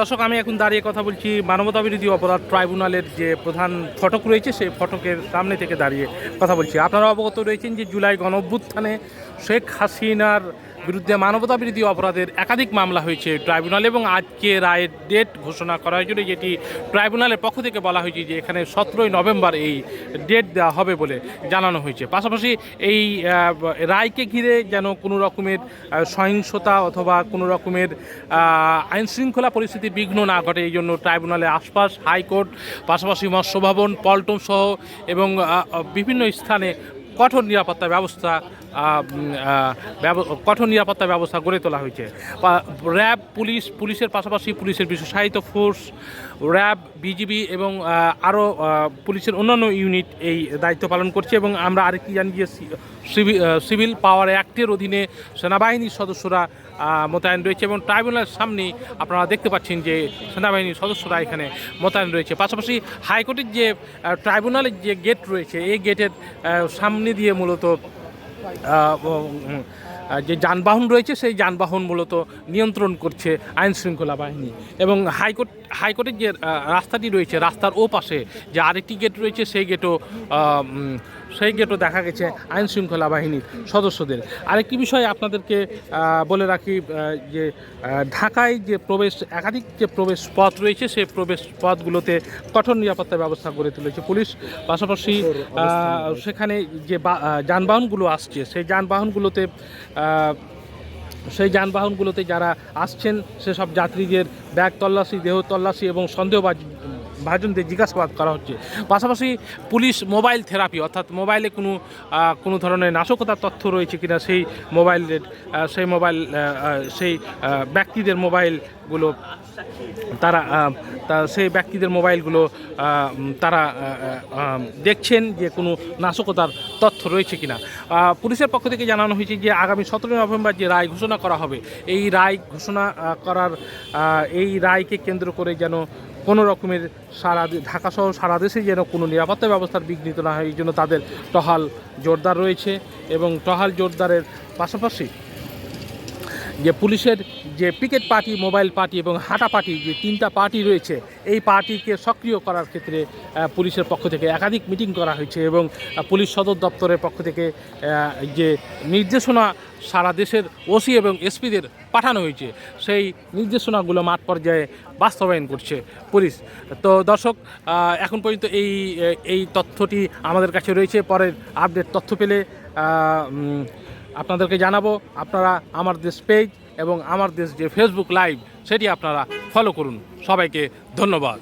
দর্শক, আমি এখন দাঁড়িয়ে কথা বলছি মানবতা বিরোধী অপরাধ ট্রাইব্যুনালের যে প্রধান ফটক রয়েছে, সেই ফটকের সামনে থেকে দাঁড়িয়ে কথা বলছি। আপনারা অবগত রয়েছেন যে জুলাই গণ অভ্যুত্থানে শেখ হাসিনার বিরুদ্ধে মানবতা বিরোধী অপরাধের একাধিক মামলা হয়েছে। ট্রাইব্যুনালে এবং আজকে রায়ের ডেট ঘোষণা করা হয়েছিল যেটি ট্রাইব্যুনালের পক্ষ থেকে বলা হয়েছে যে এখানে সতেরোই নভেম্বর এই ডেট দেওয়া হবে বলে জানানো হয়েছে। পাশাপাশি এই রায়কে ঘিরে যেন কোনো রকমের সহিংসতা অথবা কোনো রকমের আইন শৃঙ্খলা পরিস্থিতির বিঘ্ন না ঘটে এই জন্য ট্রাইব্যুনালের আশপাশ, হাইকোর্ট, পাশাপাশি মৎস্য ভবন পল্টন সহ এবং বিভিন্ন স্থানে কঠোর নিরাপত্তা ব্যবস্থা কঠোর নিরাপত্তা ব্যবস্থা গড়ে তোলা হয়েছে। র্যাব, পুলিশ, পুলিশের পাশাপাশি পুলিশের বিশেষায়িত ফোর্স, র্যাব, বিজিবি এবং আরও পুলিশের অন্যান্য ইউনিট এই দায়িত্ব পালন করছে এবং আমরা আরেকটি জানি যে সিভি- সিভিল পাওয়ার অ্যাক্টের অধীনে সেনাবাহিনীর সদস্যরা মোতায়েন রয়েছে এবং ট্রাইব্যুনালের সামনেই আপনারা দেখতে পাচ্ছেন যে সেনাবাহিনীর সদস্যরা এখানে মোতায়েন রয়েছে। পাশাপাশি হাইকোর্টের যে ট্রাইব্যুনালের যে গেট রয়েছে, এই গেটের সামনে দিয়ে মূলত যে যানবাহন রয়েছে, সেই যানবাহন মূলত নিয়ন্ত্রণ করছে আইন শৃঙ্খলা বাহিনী। এবং হাইকোর্ট, হাইকোর্টের যে রাস্তাটি রয়েছে, রাস্তার ও পাশে যে আরেকটি গেট রয়েছে, সেই গেটও সেই গেটও দেখা গেছে আইন শৃঙ্খলা বাহিনীর সদস্যদের। আরেকটি বিষয় আপনাদেরকে বলে রাখি যে ঢাকায় যে প্রবেশ, একাধিক যে প্রবেশ পথ রয়েছে সেই প্রবেশ পথগুলোতে কঠোর নিরাপত্তা ব্যবস্থা গড়ে তুলেছে পুলিশ। পাশাপাশি সেখানে যে যানবাহনগুলো আসছে সেই যানবাহনগুলোতে সেই যানবাহনগুলোতে যারা আসছেন সেসব যাত্রীদের ব্যাগ তল্লাশি দেহ তল্লাশি এবং সন্দেহবাজ ভাজনদের জিজ্ঞাসাবাদ করা হচ্ছে। পাশাপাশি পুলিশ মোবাইল থেরাপি, অর্থাৎ মোবাইলে কোনো কোনো ধরনের নাশকতার তথ্য রয়েছে কিনা সেই মোবাইলের সেই মোবাইল সেই ব্যক্তিদের মোবাইলগুলো তারা সেই ব্যক্তিদের মোবাইলগুলো তারা দেখছেন যে কোনো নাশকতার তথ্য রয়েছে কিনা। পুলিশের পক্ষ থেকে জানানো হয়েছে যে আগামী সতেরোই নভেম্বর যে রায় ঘোষণা করা হবে, এই রায় ঘোষণা করার এই রায়কে কেন্দ্র করে যেন কোনো রকমের সারা ঢাকাসহ সারা দেশে যেন কোনো নিরাপত্তা ব্যবস্থার বিঘ্নিত না হয়, এই জন্য তাদের টহাল জোরদার রয়েছে এবং টহাল জোরদারের পাশাপাশি যে পুলিশের যে পিকেট পার্টি, মোবাইল পার্টি এবং হাঁটা পার্টি, যে তিনটা পার্টি রয়েছে, এই পার্টিকে সক্রিয় করার ক্ষেত্রে পুলিশের পক্ষ থেকে একাধিক মিটিং করা হয়েছে এবং পুলিশ সদর দপ্তরের পক্ষ থেকে যে নির্দেশনা সারা দেশের ওসি এবং এসপিদের পাঠানো হয়েছে, সেই নির্দেশনাগুলো মাঠ পর্যায়ে বাস্তবায়ন করছে পুলিশ। তো দর্শক এখন পর্যন্ত এই এই তথ্যটি আমাদের কাছে রয়েছে। পরের আপডেট তথ্য পেলে আপনাদেরকে জানাব, আপনারা আমার দেশ পেজ এবং আমার দেশ যে ফেসবুক লাইভ সেটি আপনারা ফলো করুন। সবাইকে ধন্যবাদ।